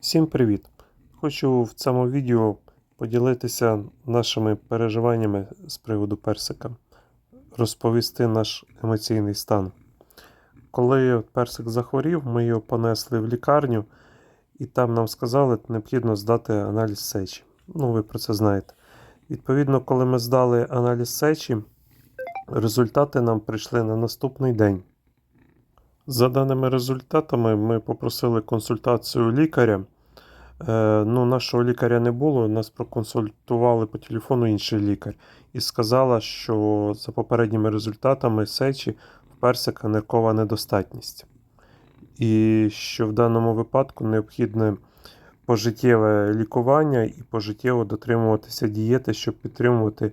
Всім привіт! Хочу в цьому відео поділитися нашими переживаннями з приводу персика, розповісти наш емоційний стан. Коли персик захворів, ми його понесли в лікарню, і там нам сказали, що необхідно здати аналіз сечі. Ну, ви про це знаєте. Відповідно, коли ми здали аналіз сечі, результати нам прийшли на наступний день. За даними результатами, ми попросили консультацію лікаря. Е, ну, нашого лікаря не було, нас проконсультували по телефону інший лікар і сказала, що за попередніми результатами сечі в персика ниркова недостатність. І що в даному випадку необхідне пожиттєве лікування і пожиттєво дотримуватися дієти, щоб підтримувати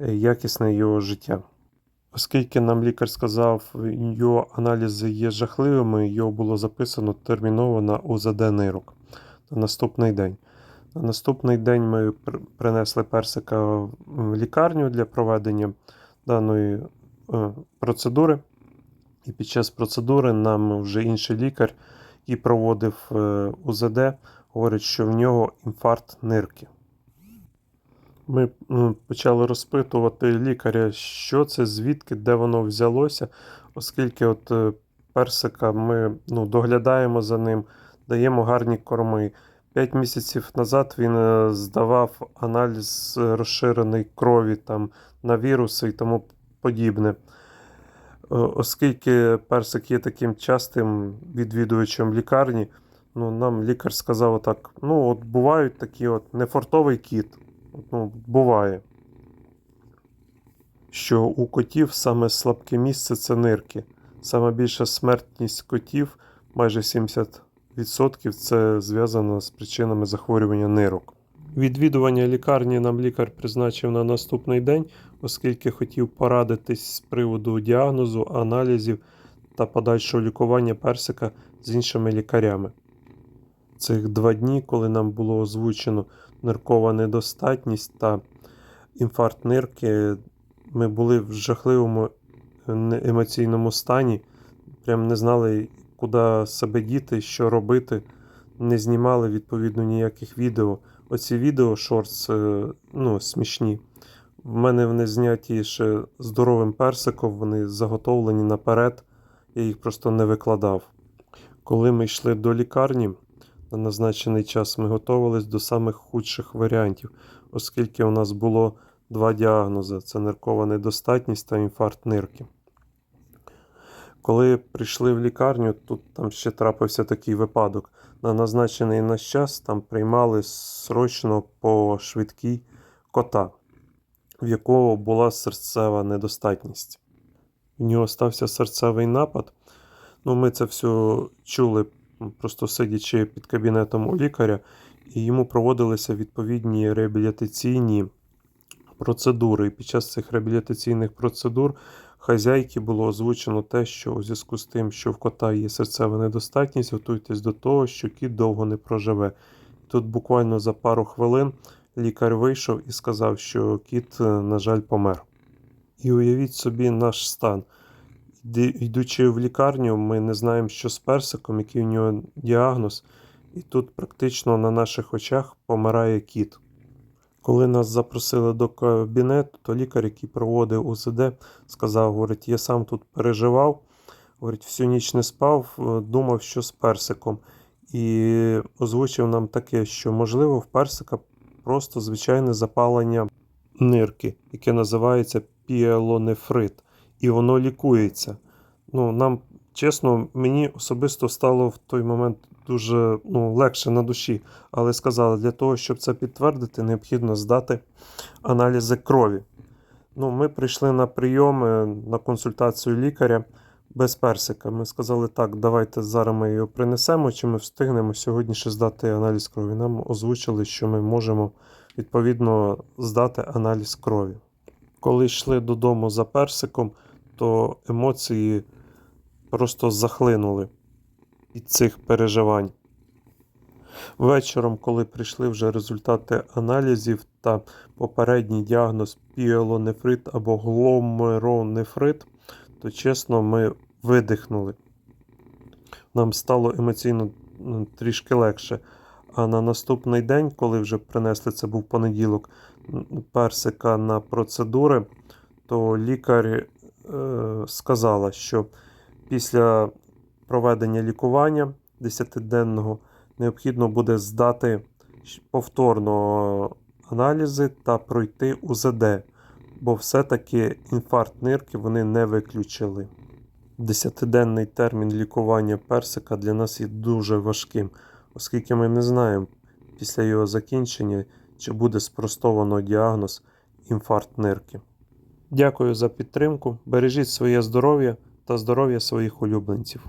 е, якісне його життя. Оскільки нам лікар сказав, його аналізи є жахливими, його було записано терміново на УЗД нирок на наступний день. На наступний день ми принесли персика в лікарню для проведення даної е, процедури. І під час процедури нам вже інший лікар, який проводив е, УЗД, говорить, що в нього інфаркт нирки. Ми почали розпитувати лікаря, що це, звідки, де воно взялося, оскільки от е, персика ми ну, доглядаємо за ним, даємо гарні корми. П'ять місяців назад він е, здавав аналіз розширеної крові там, на віруси і тому подібне. Е, Оскільки персик є таким частим відвідувачем лікарні, ну, нам лікар сказав так: ну, от бувають такі от нефортовий кіт. Ну, буває. Що у котів саме слабке місце це нирки. Саме більша смертність котів, майже 70%, це зв'язано з причинами захворювання нирок. Відвідування лікарні нам лікар призначив на наступний день, оскільки хотів порадитись з приводу діагнозу, аналізів та подальшого лікування персика з іншими лікарями. Цих два дні, коли нам було озвучено ниркова недостатність та інфаркт нирки, ми були в жахливому е, емоційному стані. Прям не знали, куди себе діти, що робити. Не знімали відповідно ніяких відео. Оці відео шортс, е, ну, смішні. В мене вони зняті ще здоровим персиком, вони заготовлені наперед. Я їх просто не викладав. Коли ми йшли до лікарні, на назначений час ми готувалися до самих худших варіантів, оскільки у нас було два діагнози: це ниркова недостатність та інфаркт нирки. Коли прийшли в лікарню, тут там ще трапився такий випадок. На назначений наш час там приймали срочно по швидкій кота, в якого була серцева недостатність. В нього стався серцевий напад. Ну, ми це все чули, просто сидячи під кабінетом у лікаря, і йому проводилися відповідні реабілітаційні процедури. І під час цих реабілітаційних процедур хазяйки було озвучено те, що у зв'язку з тим, що в кота є серцева недостатність, готуйтесь до того, що кіт довго не проживе. Тут буквально за пару хвилин лікар вийшов і сказав, що кіт, е, на жаль, помер. І уявіть собі наш стан. Йдучи в лікарню, ми не знаємо, що з персиком, який у нього діагноз, і тут практично на наших очах помирає кіт. Коли нас запросили до кабінету, то лікар, який проводив УЗД, сказав: говорить, я сам тут переживав, говорить, всю ніч не спав, е, думав, що з персиком. І озвучив нам таке, що можливо в персика просто звичайне запалення нирки, яке називається піелонефрит, і воно лікується. Ну, нам, чесно, мені особисто стало в той момент дуже ну, легше на душі. Але сказали, для того, щоб це підтвердити, необхідно здати аналізи крові. Ну, ми прийшли на прийом, е, на консультацію лікаря без персика. Ми сказали, так, давайте зараз ми його принесемо, чи ми встигнемо сьогодні ще здати аналіз крові. Нам озвучили, що ми можемо відповідно здати аналіз крові. Коли йшли додому за персиком, то емоції просто захлинули від цих переживань. Вечором, коли прийшли вже результати аналізів та попередній діагноз піелонефрит або гломеронефрит, то чесно, ми видихнули. Нам стало емоційно трішки легше. А на наступний день, коли вже принесли, це був понеділок, персика на процедури, то лікар сказала, що після проведення лікування 10-денного необхідно буде здати повторно аналізи та пройти УЗД, бо все-таки інфаркт нирки вони не виключили. Десятиденний термін лікування персика для нас є дуже важким, оскільки ми не знаємо після його закінчення, чи буде спростовано діагноз інфаркт нирки. Дякую за підтримку. Бережіть своє здоров'я та здоров'я своїх улюбленців.